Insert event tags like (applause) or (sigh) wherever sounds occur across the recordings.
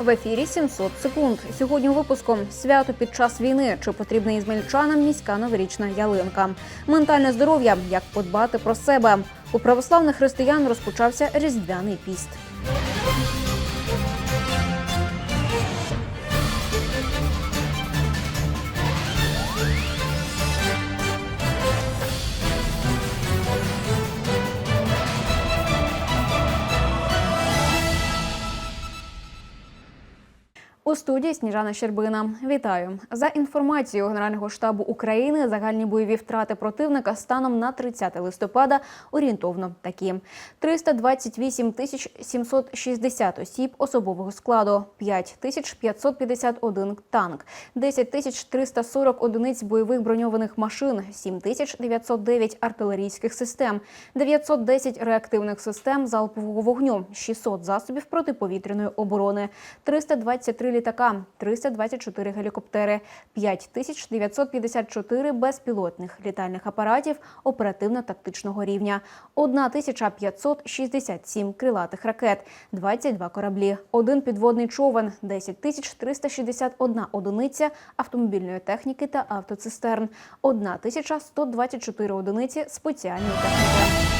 В ефірі 700 секунд. Сьогодні у випуску свято під час війни. Чи потрібна ізмельчанам міська новорічна ялинка? Ментальне здоров'я. Як подбати про себе? У православних християн розпочався різдвяний піст. У студії Сніжана Щербина. Вітаю за інформацією Генерального штабу України. Загальні бойові втрати противника станом на 30 листопада орієнтовно такі: 328 тисяч 760 осіб особового складу, 5 тисяч 551 танк, 10 тисяч 340 одиниць бойових броньованих машин, 7 тисяч 909 артилерійських систем, 910 реактивних систем залпового вогню, 600 засобів протиповітряної оборони, 323 літака, 324 гелікоптери, 5954 безпілотних літальних апаратів оперативно-тактичного рівня, 1567 крилатих ракет, 22 кораблі, один підводний човен, 10361 одиниця автомобільної техніки та автоцистерн, 1124 одиниці спеціальної техніки.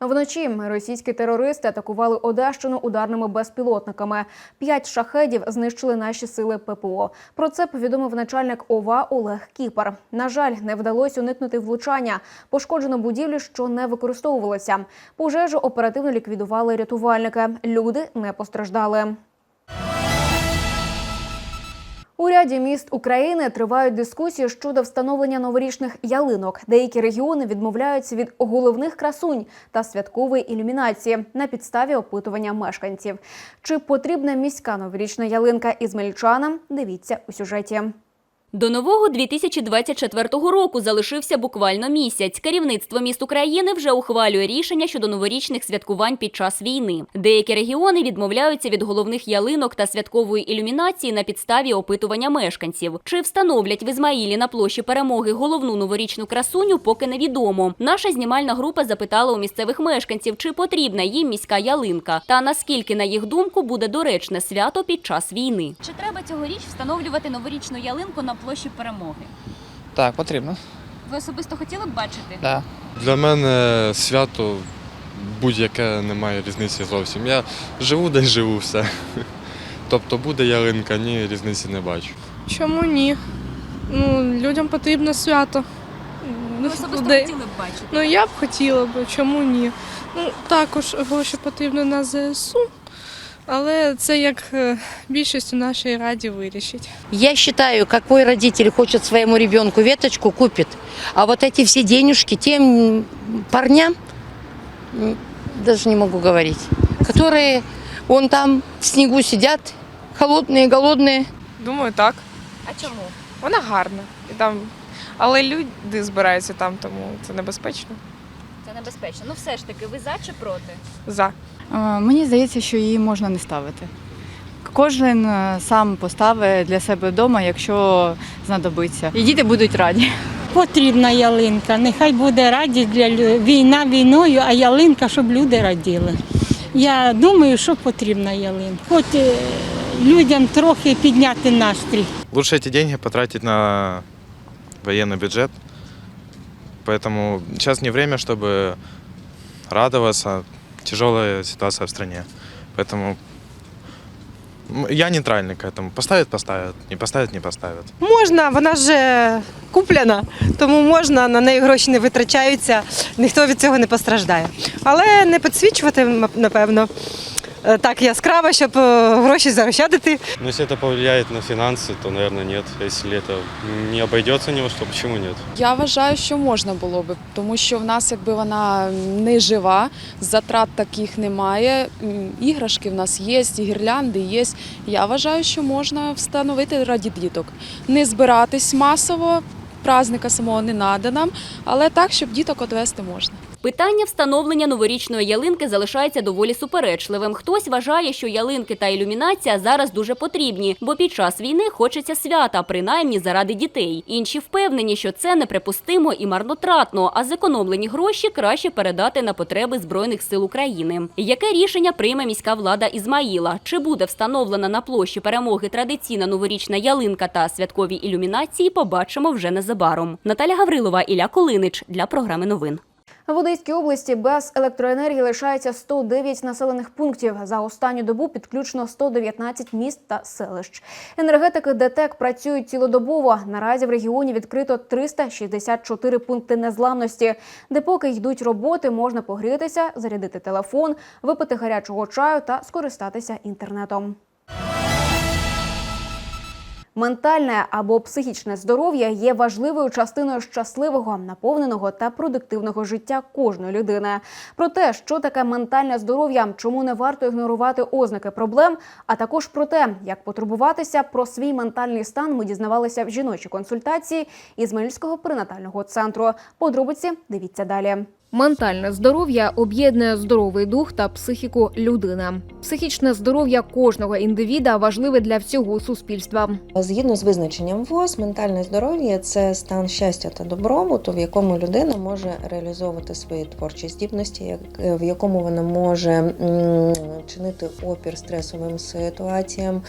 Вночі російські терористи атакували Одещину ударними безпілотниками. П'ять шахедів знищили наші сили ППО. Про це повідомив начальник ОВА Олег Кіпар. На жаль, не вдалося уникнути влучання. Пошкоджено будівлі, що не використовувалися. Пожежу оперативно ліквідували рятувальники. Люди не постраждали. У ряді міст України тривають дискусії щодо встановлення новорічних ялинок. Деякі регіони відмовляються від головних красунь та святкової ілюмінації на підставі опитування мешканців. Чи потрібна міська новорічна ялинка із мельчанам? Дивіться у сюжеті. До нового 2024 року залишився буквально місяць. Керівництво міст України вже ухвалює рішення щодо новорічних святкувань під час війни. Деякі регіони відмовляються від головних ялинок та святкової ілюмінації на підставі опитування мешканців. Чи встановлять в Ізмаїлі на площі перемоги головну новорічну красуню, поки невідомо. Наша знімальна група запитала у місцевих мешканців, чи потрібна їм міська ялинка, та наскільки, на їх думку, буде доречне свято під час війни. Чи треба цьогоріч встановлювати новорічну ялинку на площі перемоги? Так, потрібно. Ви особисто хотіли б бачити? Да. Для мене свято будь-яке немає різниці зовсім. Я живу десь живу все. Тобто буде ялинка, ні, різниці не бачу. Чому ні? Ну, людям потрібно свято. Ви особисто Де- хотіли б бачити? Ну я б хотіла б, чому ні? Ну, також гроші потрібно на ЗСУ, але це як е, більшість у нашій раді вирішить. Я считаю, какой родитель хочет своему ребенку веточку, купит. А вот эти все денежки тем парням, м, даже не могу говорить, которые вон там в снегу сидят, холодные, голодные. Думаю, так. А чому? Вона гарна. І там... Але люди збираються там, тому це небезпечно. Це небезпечно. Ну все ж таки, ви за чи проти? За. Е, Мені здається, що її можна не ставити. Кожен е, сам поставить для себе вдома, якщо знадобиться. І діти будуть раді. Потрібна ялинка. Нехай буде радість для лю- війна війною, а ялинка, щоб люди раділи. Я думаю, що потрібна ялинка. Хоч е, людям трохи підняти настрій. Лучше эти деньги потратить на военный бюджет. Поэтому сейчас не время, чтобы радоваться. Тяжелая ситуация в стране. Поэтому м, я нейтральный к этому. Поставят, поставят. Не поставят, не поставят. Можна, вона ж куплена, тому можна, на неї гроші не витрачаються, ніхто від цього не постраждає. Але не підсвічувати, м- напевно. е, так яскраво, щоб е, гроші заощадити. Но если это повлияет на финансы, то, наверное, нет. Если это не обойдется ни во что, почему нет? Я вважаю, що можна було би, тому що в нас, якби вона не жива, затрат таких немає. м, Іграшки в нас є, і гірлянди є. Я вважаю, що можна встановити раді діток. Не збиратись масово, праздника самого не надо нам, але так, щоб діток одвести можна. Питання встановлення новорічної ялинки залишається доволі суперечливим. Хтось вважає, що ялинки та ілюмінація зараз дуже потрібні, бо під час війни хочеться свята, принаймні заради дітей. Інші впевнені, що це неприпустимо і марнотратно, а зекономлені гроші краще передати на потреби збройних сил України. Яке рішення прийме міська влада Ізмаїла? Чи буде встановлена на площі перемоги традиційна новорічна ялинка та святкові ілюмінації? Побачимо вже незабаром. Наталя Гаврилова, Ілля Колинич для програми новин. В Одеській області без електроенергії лишається 109 населених пунктів. За останню добу підключено 119 міст та селищ. Енергетики ДТЕК працюють цілодобово. Наразі в регіоні відкрито 364 пункти незламності, де поки йдуть роботи, можна погрітися, зарядити телефон, випити гарячого чаю та скористатися інтернетом. Ментальне або психічне здоров'я є важливою частиною щасливого, наповненого та продуктивного життя кожної людини. Про те, що таке ментальне здоров'я, чому не варто ігнорувати ознаки проблем, а також про те, як потурбуватися про свій ментальний стан, ми дізнавалися в жіночій консультації Ізмаїльського перинатального центру. Подробиці дивіться далі. Ментальне здоров'я об'єднує здоровий дух та психіку людини. Психічне здоров'я кожного індивіда важливе для всього суспільства. Згідно з визначенням ВОЗ, ментальне здоров'я це стан щастя та добробуту, в якому людина може реалізовувати свої творчі здібності, в якому вона може чинити опір стресовим ситуаціям,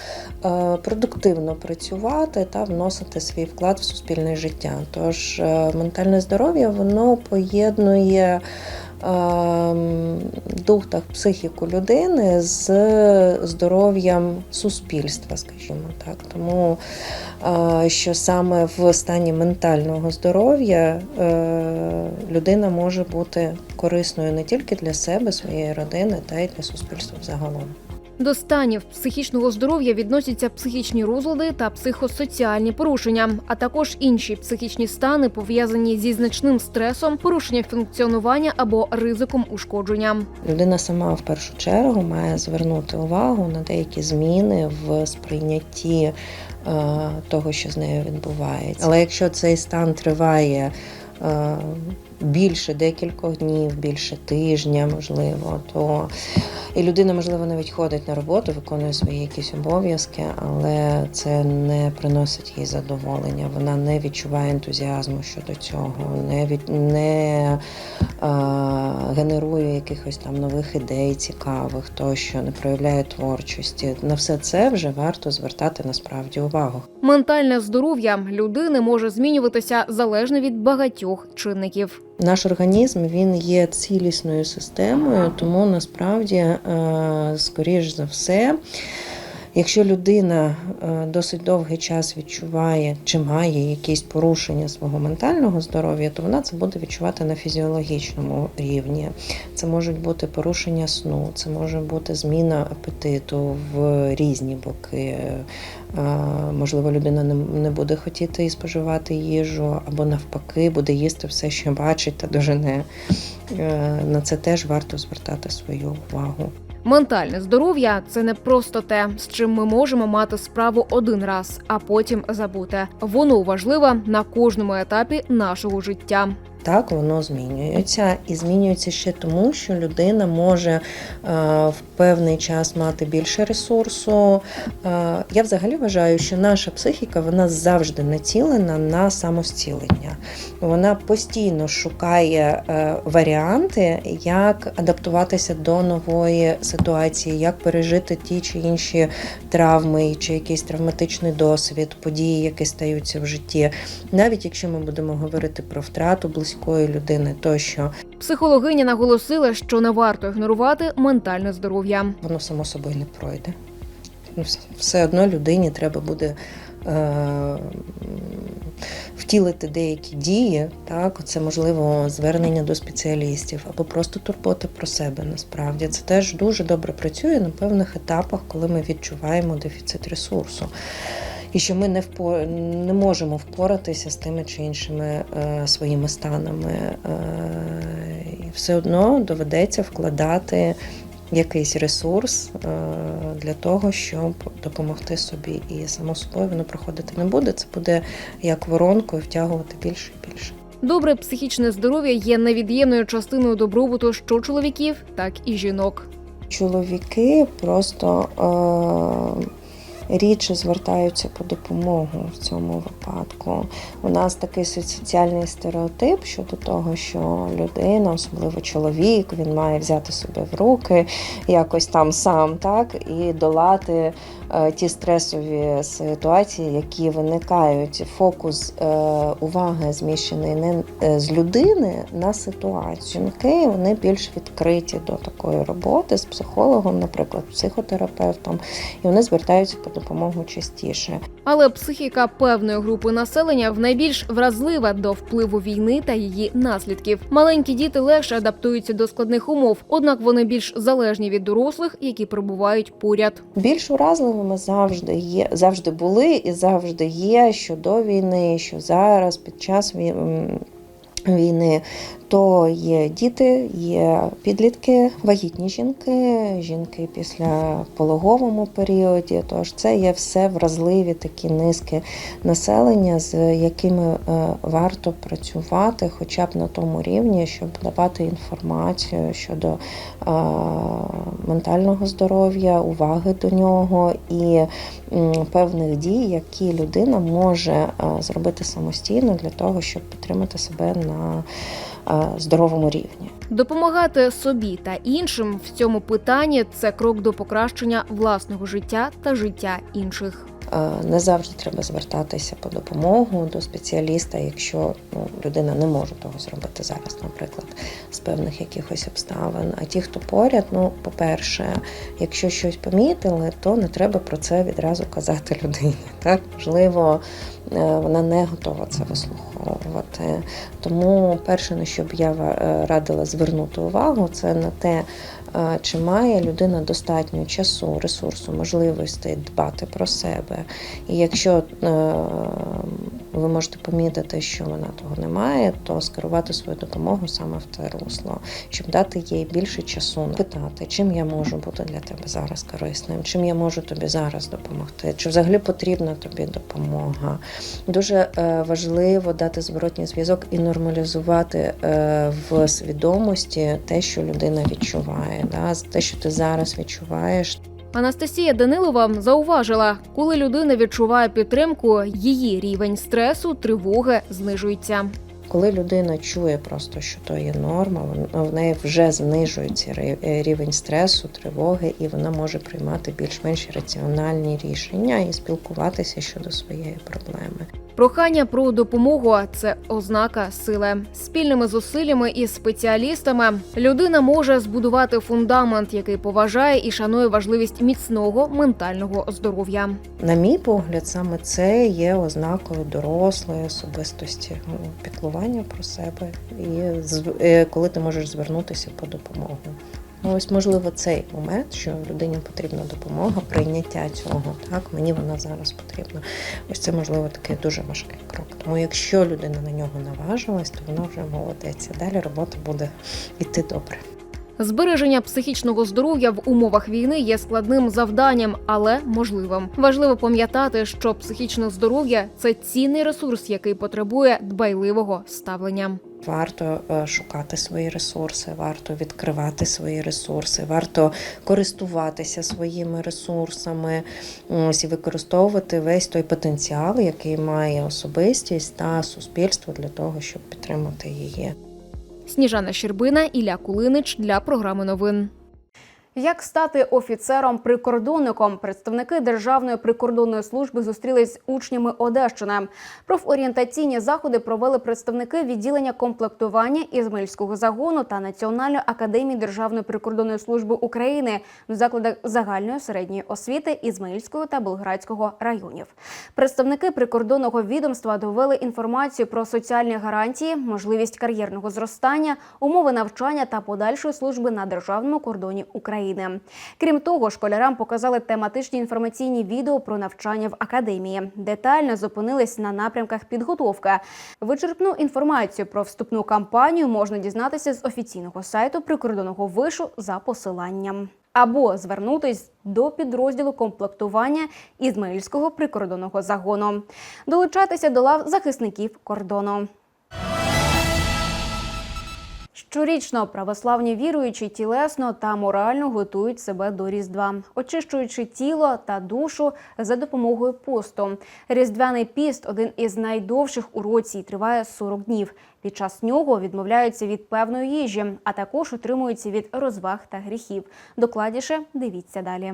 е, продуктивно працювати та вносити свій вклад в суспільне життя. Тож е, ментальне здоров'я воно поєднує. Ем, Дух та психіку людини з здоров'ям суспільства, скажімо так. Тому е, що саме в стані ментального здоров'я е, людина може бути корисною не тільки для себе, своєї родини, та й для суспільства взагалом. До станів психічного здоров'я відносяться психічні розлади та психосоціальні порушення, а також інші психічні стани, пов'язані зі значним стресом, порушенням функціонування або ризиком ушкодження. Людина сама в першу чергу має звернути увагу на деякі зміни в сприйнятті е, того, що з нею відбувається. Але якщо цей стан триває е, більше декількох днів, більше тижня, можливо, то і людина, можливо, навіть ходить на роботу, виконує свої якісь обов'язки, але це не приносить їй задоволення. Вона не відчуває ентузіазму щодо цього, не від не е, генерує якихось там нових ідей, цікавих, тощо не проявляє творчості. На все це вже варто звертати насправді увагу. Ментальне здоров'я людини може змінюватися залежно від багатьох чинників. Наш організм він є цілісною системою, тому насправді, е, скоріш за все, якщо людина е, досить довгий час відчуває чи має якісь порушення свого ментального здоров'я, то вона це буде відчувати на фізіологічному рівні. Це можуть бути порушення сну, це може бути зміна апетиту в різні боки. Е, Можливо, людина не- буде хотіти і споживати їжу, або навпаки, буде їсти все, що бачить та дожене. Е, На це теж варто звертати свою увагу. Ментальне здоров'я це не просто те, з чим ми можемо мати справу один раз, а потім забути. Воно важливе на кожному етапі нашого життя. Так, воно змінюється і змінюється ще тому, що людина може е, в певний час мати більше ресурсу. Е, я взагалі вважаю, що наша психіка вона завжди націлена на самостілення. Вона постійно шукає е, варіанти, як адаптуватися до нової ситуації, як пережити ті чи інші травми, чи якийсь травматичний досвід, події, які стаються в житті. Навіть якщо ми будемо говорити про втрату близької людини, тощо Психологиня наголосила, що не варто ігнорувати ментальне здоров'я. воно само собою не пройде. Ну, Все одно людині треба буде е, втілити деякі дії, так, це можливо звернення до спеціалістів або просто турбота про себе насправді. Це теж дуже добре працює на певних етапах, коли ми відчуваємо дефіцит ресурсу. І що ми не впо... не можемо впоратися з тими чи іншими е, своїми станами. Е, і все одно доведеться вкладати якийсь ресурс е, для того, щоб допомогти собі. І само собою воно проходити не буде. Це буде як воронкою втягувати більше і більше. Добре психічне здоров'я є невід'ємною частиною добробуту що чоловіків, так і жінок. Чоловіки просто е, рідше звертаються по допомогу в цьому випадку. У нас такий соціальний стереотип щодо того, що людина, особливо чоловік, він має взяти себе в руки, якось там сам так і долати ті стресові ситуації, які виникають. Фокус е, уваги зміщений не е, з людини на ситуацію. Жінки вони більш відкриті до такої роботи з психологом, наприклад, психотерапевтом, і вони звертаються по допомогу частіше. Але психіка певної групи населення в найбільш вразлива до впливу війни та її наслідків. Маленькі діти легше адаптуються до складних умов, однак вони більш залежні від дорослих, які перебувають поряд. Більш уразливими завжди є, завжди були і завжди є, що до війни, що зараз під час вій- війни. То є діти, є підлітки, вагітні жінки, жінки після пологовому періоді. Тож це є все вразливі такі низки населення, з якими е, варто працювати, хоча б на тому рівні, щоб давати інформацію щодо ментального здоров'я, уваги до нього і певних дій, які людина може е, зробити самостійно для того, щоб підтримати себе на здоровому рівні. Допомагати собі та іншим в цьому питанні це крок до покращення власного життя та життя інших. Е, Не завжди треба звертатися по допомогу до спеціаліста, якщо ну, людина не може того зробити зараз, наприклад, з певних якихось обставин. А ті, хто поряд, ну, по-перше, якщо щось помітили, то не треба про це відразу казати людині. (laughs) Так, можливо, е, вона не готова це вислуховувати. Тому перше, на що б я е, радила звернути увагу, це на те, чи має людина достатньо часу, ресурсу, можливостей дбати про себе. І якщо е, ви можете помітити, що вона того не має, то скерувати свою допомогу саме в те русло, щоб дати їй більше часу питати, чим я можу бути для тебе зараз корисним, чим я можу тобі зараз допомогти, чи взагалі потрібна тобі допомога. Дуже е, важливо дати зворотній зв'язок і нормалізувати е, в свідомості те, що людина відчуває, те, що ти зараз відчуваєш, Анастасія Данилова зауважила, коли людина відчуває підтримку, її рівень стресу, тривоги знижується. Коли людина чує просто, що то є норма, в неї вже знижується е, рівень стресу, тривоги, і вона може приймати більш-менш раціональні рішення і спілкуватися щодо своєї проблеми. Прохання про допомогу це ознака сили. Спільними зусиллями із спеціалістами людина може збудувати фундамент, який поважає і шанує важливість міцного ментального здоров'я. На мій погляд, саме це є ознакою дорослої особистості, ну, піклування про себе, і е, коли ти можеш звернутися по допомогу. Ну, Ось, можливо, цей момент, що людині потрібна допомога, прийняття цього, так мені вона зараз потрібна. Ось це можливо такий дуже важкий крок. Тому якщо людина на нього наважилась, то вона вже молодець. Далі робота буде йти добре. Збереження психічного здоров'я в умовах війни є складним завданням, але можливим. Важливо пам'ятати, що психічне здоров'я це цінний ресурс, який потребує дбайливого ставлення. Варто е, шукати свої ресурси, варто відкривати свої ресурси, варто користуватися своїми ресурсами, ось і використовувати весь той потенціал, який має особистість та суспільство для того, щоб підтримати її. Сніжана Щербина, Ілля Кулинич для програми новин. Як стати офіцером-прикордонником? Представники Державної прикордонної служби зустрілись з учнями Одещини. Профорієнтаційні заходи провели представники відділення комплектування Ізмаїльського загону та Національної академії Державної прикордонної служби України в закладах загальної середньої освіти Ізмаїльського та Болградського районів. Представники прикордонного відомства довели інформацію про соціальні гарантії, можливість кар'єрного зростання, умови навчання та подальшої служби на державному кордоні України. Крім того, школярам показали тематичні інформаційні відео про навчання в академії. Детально зупинились на напрямках підготовка. Вичерпну інформацію про вступну кампанію можна дізнатися з офіційного сайту прикордонного вишу за посиланням. Або звернутись до підрозділу комплектування Ізмаїльського прикордонного загону, долучатися до лав захисників кордону. Щорічно православні віруючі тілесно та морально готують себе до Різдва, очищуючи тіло та душу за допомогою посту. Різдвяний піст один із найдовших у році і триває 40 днів. Під час нього відмовляються від певної їжі, а також утримуються від розваг та гріхів. Докладніше дивіться далі.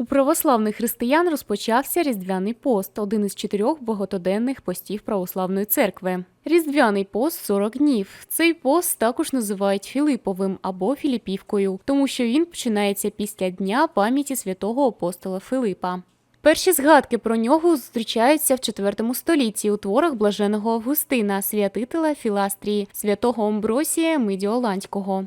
У православних християн розпочався Різдвяний пост, один із чотирьох багатоденних постів православної церкви. Різдвяний пост 40 днів. Цей пост також називають Філиповим або Філіпівкою, тому що він починається після дня пам'яті святого апостола Филипа. Перші згадки про нього зустрічаються в IV столітті у творах блаженого Августина, святителя Філастрії, святого Омбросія Медіоланського.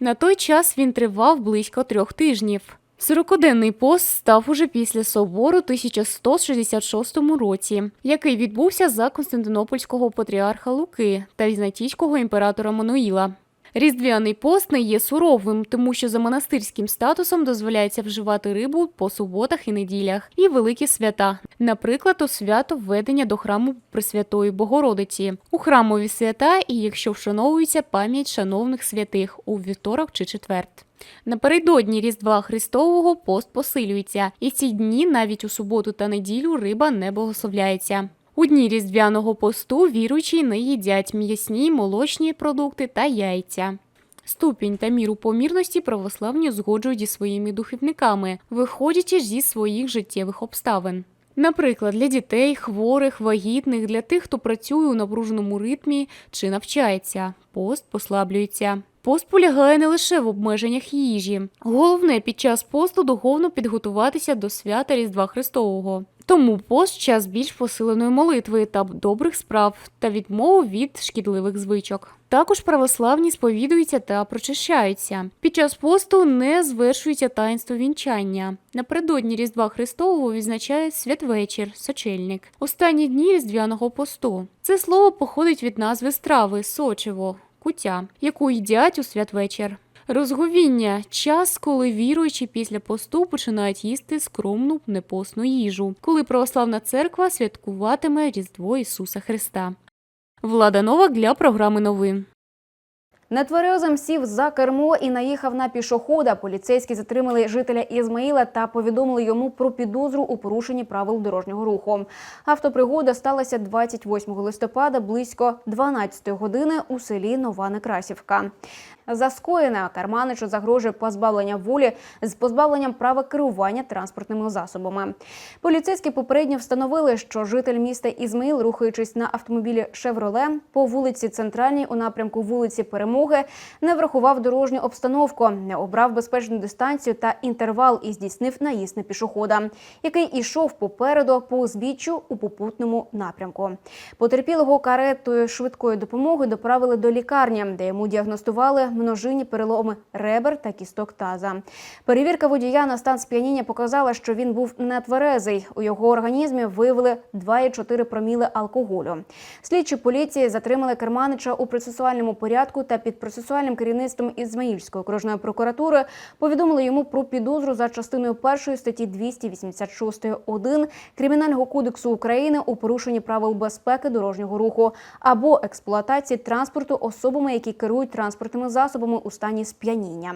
На той час він тривав близько трьох тижнів. Сорокоденний пост став уже після собору 1166 році, який відбувся за Константинопольського патріарха Луки та візантійського імператора Мануїла. Різдвяний пост не є суровим, тому що за монастирським статусом дозволяється вживати рибу по суботах і неділях і великі свята, наприклад, у свято введення до храму Пресвятої Богородиці, у храмові свята і якщо вшановується пам'ять шановних святих у вівторок чи четверт. Напередодні Різдва Христового пост посилюється, і ці дні навіть у суботу та неділю риба не богословляється. У дні різдвяного посту віруючі не їдять м'ясні, молочні продукти та яйця. Ступінь та міру помірності православні узгоджують зі своїми духовниками, виходячи зі своїх життєвих обставин. Наприклад, для дітей, хворих, вагітних, для тих, хто працює у напруженому ритмі чи навчається, пост послаблюється. Пост полягає не лише в обмеженнях їжі. Головне під час посту духовно підготуватися до свята Різдва Христового. Тому пост час більш посиленої молитви та добрих справ та відмови від шкідливих звичок. Також православні сповідуються та прочищаються. Під час посту не звершується таїнство вінчання. Напередодні Різдва Христового відзначають святвечір, сочельник, останні дні різдвяного посту. Це слово походить від назви страви сочево, куття, яку їдять у святвечір. Розговіння час, коли віруючі після посту починають їсти скромну непосну їжу, коли православна церква святкуватиме Різдво Ісуса Христа. Влада Новак для програми новин. Нетверезим сів за кермо і наїхав на пішохода. Поліцейські затримали жителя Ізмаїла та повідомили йому про підозру у порушенні правил дорожнього руху. Автопригода сталася 28 листопада близько 12 години у селі Нова Некрасівка. За скоєне Карманичу загрожує позбавлення волі з позбавленням права керування транспортними засобами. Поліцейські попередньо встановили, що житель міста Ізмаїл, рухаючись на автомобілі Шевроле по вулиці Центральній у напрямку вулиці Перемоги, не врахував дорожню обстановку, не обрав безпечну дистанцію та інтервал і здійснив наїзд на пішохода, який ішов попереду по узбіччю у попутному напрямку. Потерпілого каретою швидкої допомоги доправили до лікарні, де йому діагностували множинні переломи ребер та кісток таза. Перевірка водія на стан сп'яніння показала, що він був нетверезий. У його організмі виявили 2,4 проміли алкоголю. Слідчі поліції затримали керманича у процесуальному порядку та під процесуальним керівництвом Ізмаїльської окружної прокуратури повідомили йому про підозру за частиною першої статті 286.1 Кримінального кодексу України у порушенні правил безпеки дорожнього руху або експлуатації транспорту особами, які керують транспортними засобами у стані сп'яніння.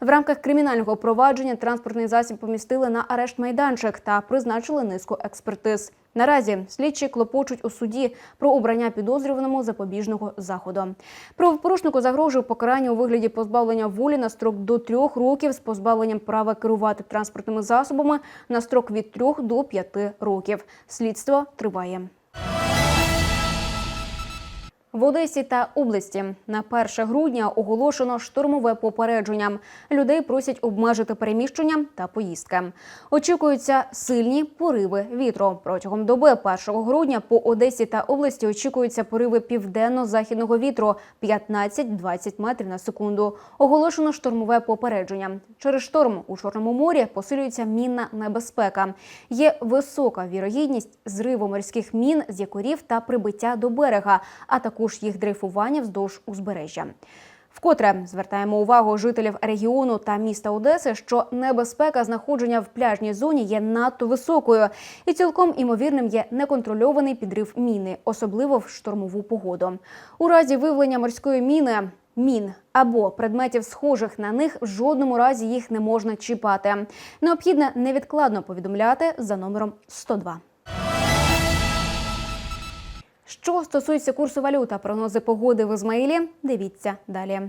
В рамках кримінального провадження транспортний засіб помістили на арешт майданчик та призначили низку експертиз. Наразі слідчі клопочуть у суді про обрання підозрюваному запобіжного заходу. Правопорушнику загрожує покарання у вигляді позбавлення волі на строк до трьох років з позбавленням права керувати транспортними засобами на строк від трьох до п'яти років. Слідство триває. В Одесі та області на 1 грудня оголошено штурмове попередження. Людей просять обмежити переміщення та поїздки. Очікуються сильні пориви вітру. Протягом доби 1 грудня по Одесі та області очікуються пориви південно-західного вітру 15-20 метрів на секунду. Оголошено штурмове попередження. Через шторм у Чорному морі посилюється мінна небезпека. Є висока вірогідність зриву морських мін з якорів та прибиття до берега, а також їх дрейфування вздовж узбережжя. Вкотре звертаємо увагу жителів регіону та міста Одеси, що небезпека знаходження в пляжній зоні є надто високою, і цілком імовірним є неконтрольований підрив міни, особливо в штормову погоду. У разі виявлення морської міни. Мін або предметів, схожих на них, в жодному разі їх не можна чіпати. Необхідно невідкладно повідомляти за номером 102. Що стосується курсу валют та прогнози погоди в Ізмаїлі, дивіться далі.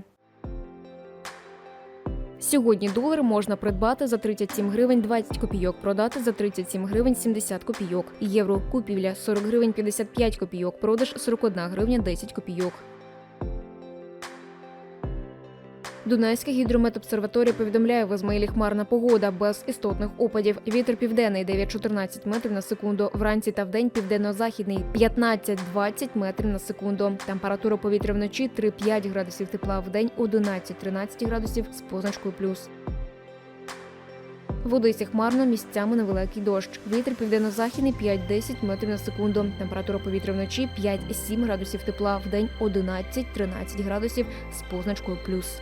Сьогодні долар можна придбати за 37 гривень 20 копійок, продати за 37 гривень 70 копійок. Євро купівля 40 гривень 55 копійок, продаж 41 гривня 10 копійок. Дунайська гідрометобсерваторія повідомляє в Ізмаїлі хмарна погода без істотних опадів. Вітер південний 9-14 метрів на секунду. Вранці та вдень південно-західний 15-20 метрів на секунду. Температура повітря вночі 3-5 градусів тепла, вдень 11-13 градусів з позначкою плюс. В Одесі хмарно місцями невеликий дощ. Вітер південно-західний 5-10 метрів на секунду. Температура повітря вночі 5-7 градусів тепла, вдень 11-13 градусів з позначкою плюс.